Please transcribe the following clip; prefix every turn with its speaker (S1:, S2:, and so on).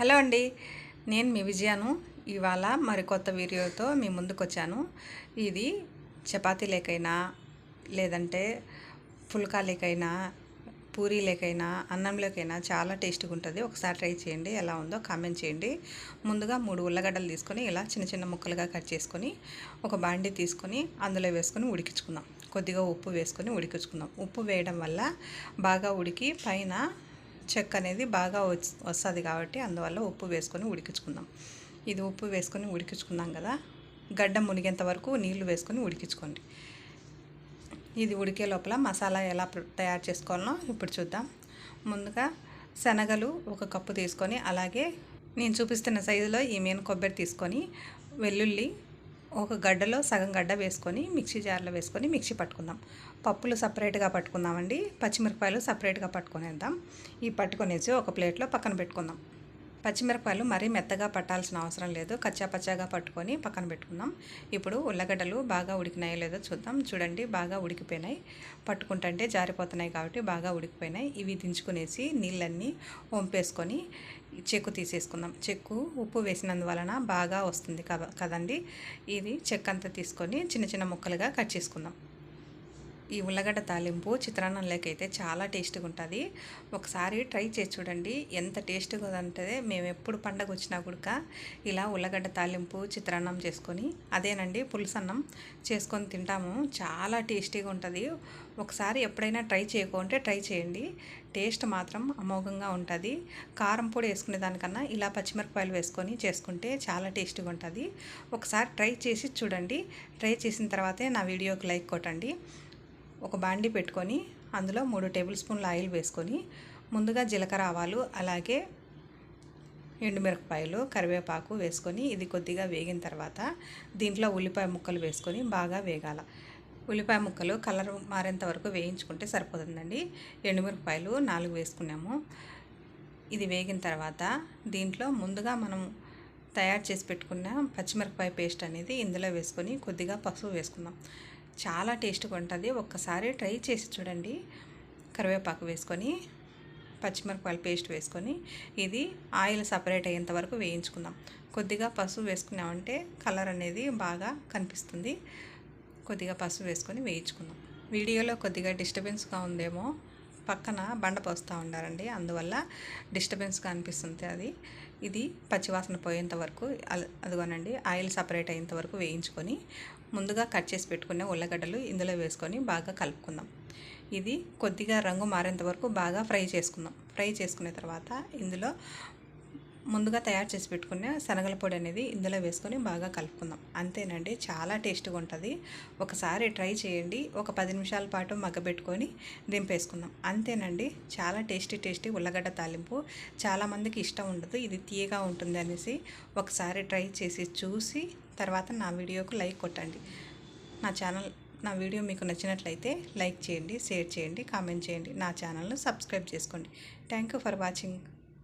S1: Hello అండి. నేను మీ విజయాను. ఇవాళ మరి కొత్త వీడియోతో మీ ముందుకు వచ్చాను ఇది చపాతీ లేకైనా లేదంటే పుల్కా లేకైనా పూరీ లేకైనా అన్నంలోకైనా చాలా టేస్ట్గా ఉంటుంది ఒకసారి ట్రై చేయండి. ఎలా ఉందో కామెంట్ చేయండి. ముందుగా మూడు ఉల్లగడ్డలు తీసుకొని ఇలా చిన్న చిన్న ముక్కలుగా కట్ చేసుకొని ఒక బాండి తీసుకొని అందులో వేసుకొని ఉడికించుకుందాం. కొద్దిగా ఉప్పు వేసుకొని ఉడికించుకుందాం. ఉప్పు వేయడం వల్ల బాగా ఉడికి పైన చెక్క అనేది బాగా వస్తుంది కాబట్టి అందువల్ల ఉప్పు వేసుకొని ఉడికించుకుందాం. ఇది ఉప్పు వేసుకొని ఉడికించుకున్నాం కదా. గడ్డ మునిగేంత వరకు నీళ్ళు వేసుకొని ఉడికించుకోండి. ఇది ఉడికే లోపల మసాలా ఎలా తయారు చేసుకోవాలో ఇప్పుడు చూద్దాం. ముందుగా శనగలు ఒక కప్పు తీసుకొని అలాగే నేను చూపిస్తున్న సైజులో ఈ మెయిన్ కొబ్బరి తీసుకొని వెల్లుల్లి ఒక గడ్డలో సగం గడ్డ వేసుకొని మిక్సీ జార్లో వేసుకొని మిక్సీ పట్టుకుందాం. పప్పులు సపరేట్గా పట్టుకుందామండి. పచ్చిమిరపకాయలు సపరేట్గా పట్టుకునేద్దాం. ఈ పట్టుకొనేసి ఒక ప్లేట్లో పక్కన పెట్టుకుందాం. పచ్చిమిరపకాయలు మరీ మెత్తగా పట్టాల్సిన అవసరం లేదు. కచ్చా పచ్చాగా పట్టుకొని పక్కన పెట్టుకుందాం. ఇప్పుడు ఉల్లగడ్డలు బాగా ఉడికినాయో లేదో చూద్దాం. చూడండి బాగా ఉడికిపోయినాయి. పట్టుకుంటుంటే జారిపోతున్నాయి కాబట్టి బాగా ఉడికిపోయినాయి. ఇవి దించుకునేసి నీళ్ళన్నీ వంపేసుకొని చెక్కు తీసేసుకుందాం. చెక్కు ఉప్పు వేసినందువలన బాగా వస్తుంది కదండి? ఇది చెక్క అంతా తీసుకొని చిన్న చిన్న ముక్కలుగా కట్ చేసుకుందాం. ఈ ఉల్లగడ్డ తాలింపు చిత్రాన్నంలోకైతే చాలా టేస్ట్గా ఉంటుంది ఒకసారి ట్రై చేసి చూడండి. ఎంత టేస్ట్గా అంటే మేము ఎప్పుడు పండగ వచ్చినా కూడా ఇలా ఉల్లగడ్డ తాలింపు చిత్రాన్నం చేసుకొని అదేనండి పులుసన్నం చేసుకొని తింటాము. చాలా టేస్టీగా ఉంటుంది ఒకసారి ఎప్పుడైనా ట్రై చేయకుంటే ట్రై చేయండి. టేస్ట్ మాత్రం అమోఘంగా ఉంటుంది. కారం పొడి వేసుకునే దానికన్నా ఇలా పచ్చిమిరపకాయలు వేసుకొని చేసుకుంటే చాలా టేస్టీగా ఉంటుంది ఒకసారి ట్రై చేసి చూడండి. ట్రై చేసిన తర్వాతే నా వీడియోకి లైక్ కొట్టండి. ఒక బాండి పెట్టుకొని అందులో మూడు టేబుల్ స్పూన్ల ఆయిల్ వేసుకొని ముందుగా జీలకర్ర ఆవాలు అలాగే ఎండుమిరపకాయలు కరివేపాకు వేసుకొని ఇది కొద్దిగా వేగిన తర్వాత దీంట్లో ఉల్లిపాయ ముక్కలు వేసుకొని బాగా వేగాల. ఉల్లిపాయ ముక్కలు కలర్ మారేంత వరకు వేయించుకుంటే సరిపోతుందండి. ఎండుమిరపకాయలు నాలుగు వేసుకున్నాము. ఇది వేగిన తర్వాత దీంట్లో ముందుగా మనం తయారు చేసి పెట్టుకున్న పచ్చిమిరపకాయ పేస్ట్ అనేది ఇందులో వేసుకొని కొద్దిగా పసుపు వేసుకుందాం. చాలా టేస్ట్గా ఉంటుంది ఒక్కసారి ట్రై చేసి చూడండి. కరివేపాకు వేసుకొని పచ్చిమిరపకాయల పేస్ట్ వేసుకొని ఇది ఆయిల్ సపరేట్ అయ్యేంత వరకు వేయించుకుందాం. కొద్దిగా పసుపు వేసుకున్నామంటే కలర్ అనేది బాగా కనిపిస్తుంది. కొద్దిగా పసుపు వేసుకొని వేయించుకుందాం. వీడియోలో కొద్దిగా డిస్టర్బెన్స్గా ఉందేమో పక్కన బండ పోస్తూ ఉండారండి అందువల్ల డిస్టర్బెన్స్గా అనిపిస్తుంది అది. ఇది పచ్చివాసన పోయేంత వరకు అదిగోనండి ఆయిల్ సపరేట్ అయ్యేంత వరకు వేయించుకొని ముందుగా కట్ చేసి పెట్టుకునే ఉల్లగడ్డలు ఇందులో వేసుకొని బాగా కలుపుకుందాం. ఇది కొద్దిగా రంగు మారేంత వరకు బాగా ఫ్రై చేసుకుందాం. ఫ్రై చేసుకునే తర్వాత ఇందులో ముందుగా తయారు చేసి పెట్టుకున్న శనగల పొడి అనేది ఇందులో వేసుకొని బాగా కలుపుకుందాం. అంతేనండి చాలా టేస్ట్గా ఉంటుంది. ఒకసారి ట్రై చేయండి. ఒక పది నిమిషాల పాటు మగ్గబెట్టుకొని దింపేసుకుందాం. అంతేనండి చాలా టేస్టీ టేస్టీ ఉల్లగడ్డ తాలింపు. చాలామందికి ఇష్టం ఉండదు ఇది తీయగా ఉంటుంది అనేసి. ఒకసారి ట్రై చేసి చూసి తర్వాత నా వీడియోకు లైక్ కొట్టండి. నా ఛానల్ నా వీడియో మీకు నచ్చినట్లయితే లైక్ చేయండి షేర్ చేయండి కామెంట్ చేయండి. నా ఛానల్ను సబ్స్క్రైబ్ చేసుకోండి. Thank you for watching.